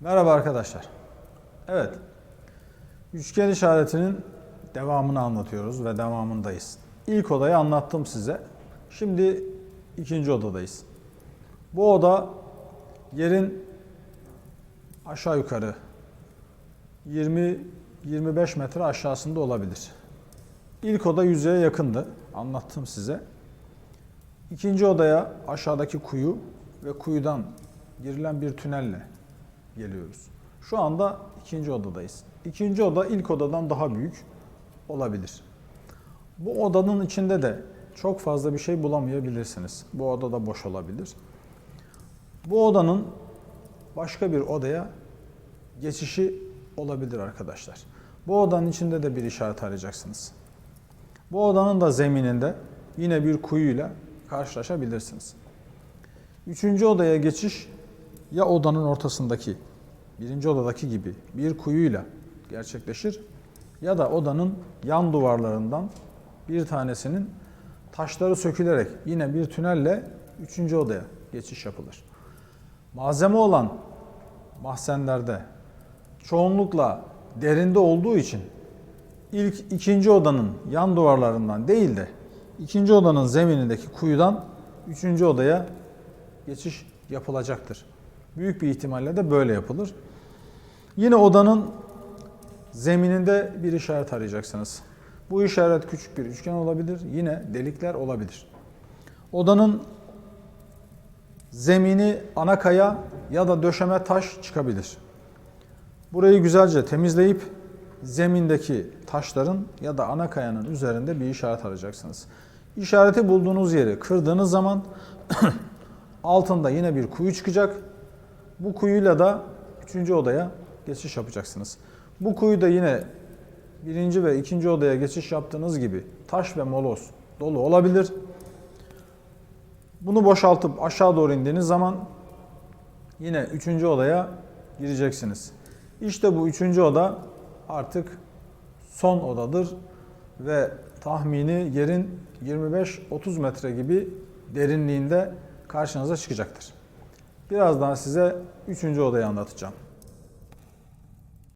Merhaba arkadaşlar. Evet. Üçgen işaretinin devamını anlatıyoruz ve devamındayız. İlk odayı anlattım size. Şimdi ikinci odadayız. Bu oda yerin aşağı yukarı 20-25 metre aşağısında olabilir. İlk oda yüzeye yakındı. Anlattım size. İkinci odaya aşağıdaki kuyu ve kuyudan girilen bir tünelle geliyoruz. Şu anda ikinci odadayız. İkinci oda ilk odadan daha büyük olabilir. Bu odanın içinde de çok fazla bir şey bulamayabilirsiniz. Bu oda da boş olabilir. Bu odanın başka bir odaya geçişi olabilir arkadaşlar. Bu odanın içinde de bir işaret arayacaksınız. Bu odanın da zemininde yine bir kuyuyla karşılaşabilirsiniz. Üçüncü odaya geçiş ya odanın ortasındaki birinci odadaki gibi bir kuyuyla gerçekleşir ya da odanın yan duvarlarından bir tanesinin taşları sökülerek yine bir tünelle üçüncü odaya geçiş yapılır. Malzeme olan mahzenlerde çoğunlukla derinde olduğu için ilk ikinci odanın yan duvarlarından değil de ikinci odanın zeminindeki kuyudan üçüncü odaya geçiş yapılacaktır. Büyük bir ihtimalle de böyle yapılır. Yine odanın zemininde bir işaret arayacaksınız. Bu işaret küçük bir üçgen olabilir, yine delikler olabilir. Odanın zemini ana kaya ya da döşeme taş çıkabilir. Burayı güzelce temizleyip zemindeki taşların ya da ana kayanın üzerinde bir işaret arayacaksınız. İşareti bulduğunuz yeri kırdığınız zaman altında yine bir kuyu çıkacak. Bu kuyuyla da üçüncü odaya geçiş yapacaksınız. Bu kuyu da yine birinci ve ikinci odaya geçiş yaptığınız gibi taş ve moloz dolu olabilir. Bunu boşaltıp aşağı doğru indiğiniz zaman yine üçüncü odaya gireceksiniz. İşte bu üçüncü oda artık son odadır ve tahmini yerin 25-30 metre gibi derinliğinde karşınıza çıkacaktır. Birazdan size üçüncü odayı anlatacağım.